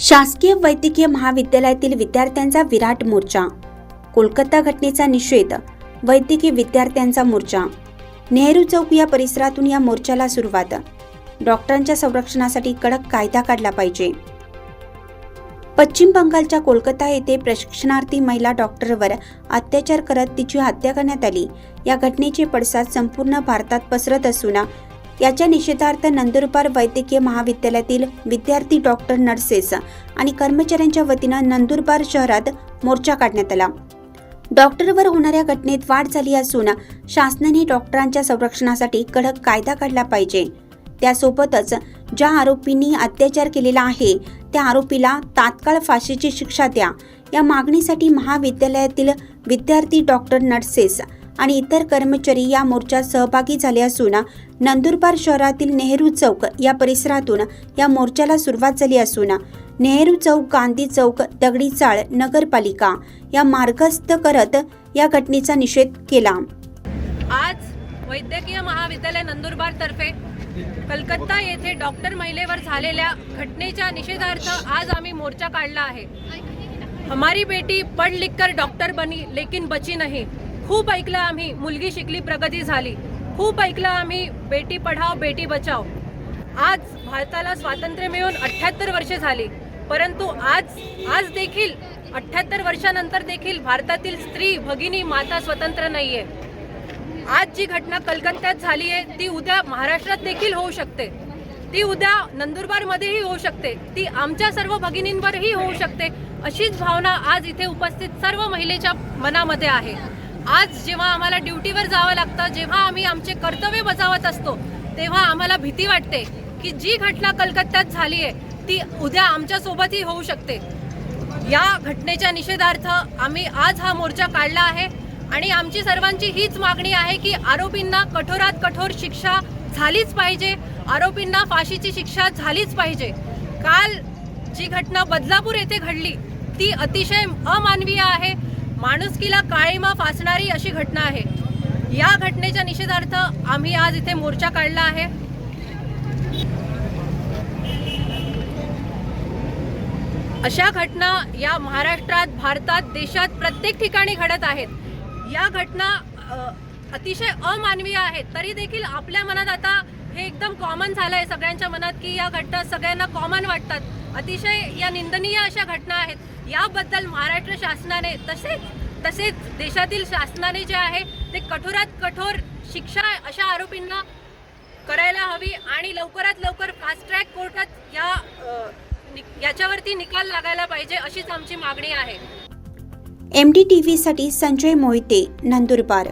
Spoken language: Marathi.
शासकीय वैद्यकीय महाविद्यालयातील विद्यार्थ्यांचा विराट मोर्चा. कोलकाता घटनेचा निषेध वैद्यकीय विद्यार्थ्यांचा मोर्चा. नेहरू चौक या परिसरातून या मोर्चाला सुरुवात. डॉक्टरांच्या संरक्षणासाठी कडक कायदा काढला पाहिजे. पश्चिम बंगालच्या कोलकाता येथे प्रशिक्षणार्थी महिला डॉक्टरवर अत्याचार करत तिची हत्या करण्यात आली. या घटनेचे पडसाद संपूर्ण भारतात पसरत असून याच्या निषेधार्थ नंदुरबार वैद्यकीय महाविद्यालयातील विद्यार्थी डॉक्टर नर्सेस आणि कर्मचाऱ्यांच्या वतीनं नंदुरबार शहरात मोर्चा काढण्यात आला. डॉक्टरवर होणाऱ्या घटनेत वाढ झाली असून शासनाने डॉक्टरांच्या संरक्षणासाठी कडक कायदा काढला पाहिजे. त्यासोबतच ज्या आरोपींनी अत्याचार केलेला आहे त्या आरोपीला तात्काळ फाशीची शिक्षा द्या. या मागणीसाठी महाविद्यालयातील विद्यार्थी डॉक्टर नर्सेस आणि इतर कर्मचारी या मोर्चात सहभागी झाले असून नंदुरबार शहरातील नेहरू चौक या परिसरातून या मोर्चाला सुरुवात झाली असून नेहरू चौक गांधी चौक दगडी चाळ नगरपालिका या मार्गस्थ करत या घटनेचा निषेध केला. आज वैद्यकीय महाविद्यालय नंदुरबार तर्फे कलकत्ता येथे डॉक्टर महिलेवर झालेल्या घटनेच्या निषेधार्थ आज आम्ही मोर्चा काढला आहे. हमारी बेटी पढ़ लिख कर डॉक्टर बनी लेकिन बची नहीं. खूप ऐकलं आम्ही मुलगी शिकली प्रगती झाली. खूप ऐकलं आम्ही बेटी पढाव बेटी बचाव आज भारताला स्वातंत्र्य मिळून अठ्ठ्याहत्तर वर्षे झाली. परंतु आज आज देखील अठ्ठ्याहत्तर वर्षानंतर देखील भारतातील स्त्री भगिनी माता स्वतंत्र नाहीये. आज जी घटना कलकत्त्यात झाली आहे ती उद्या महाराष्ट्रात देखील होऊ शकते. ती उद्या नंदुरबारमध्येही होऊ शकते. ती आमच्या सर्व भगिनींवरही होऊ शकते. अशीच भावना आज इथे उपस्थित सर्व महिलेच्या मनामध्ये आहे. आज जेव्हा आम्हाला ड्युटीवर जावं लागतं जेव्हा आम्ही आमचे कर्तव्य बजावत असतो तेव्हा आम्हाला भीती वाटते की जी घटना कलकत्त्यात झाली आहे ती उद्या आमच्यासोबतही होऊ शकते. या घटनेच्या निषेधार्थ आम्ही आज हा मोर्चा काढला आहे आणि आमची सर्वांची हीच मागणी आहे की आरोपींना कठोरात कठोर शिक्षा झालीच पाहिजे आरोपींना फाशीची शिक्षा झालीच पाहिजे. काल जी घटना बदलापूर येथे घडली ती अतिशय अमानवीय आहे. माणुसकीला काळीमा फासणारी अशी घटना आहे. या घटनेच्या निषेधार्थ आम्ही आज इथे मोर्चा काढला आहे. अशा घटना या महाराष्ट्रात भारतात देशात प्रत्येक ठिकाणी घडत आहेत. या घटना अतिशय अमानवीय आहेत. तरी देखील आपल्या मनात आता हे एकदम कॉमन झालं आहे सगळ्यांच्या मनात की या घटना सगळ्यांना कॉमन वाटतात. अतिशय या निंदनीय अशा घटना आहेत. याबद्दल महाराष्ट्र शासनाने तसेच तसेच देशातील शासनाने जे आहे ते कठोरात कठोर शिक्षा अशा आरोपींना करायला हवी आणि लवकरात लवकर फास्ट ट्रॅक कोर्टात या नि- याच्यावरती निकाल लागायला पाहिजे अशीच आमची मागणी आहे. एम डी टी व्हीसाठी संजय मोहिते नंदुरबार.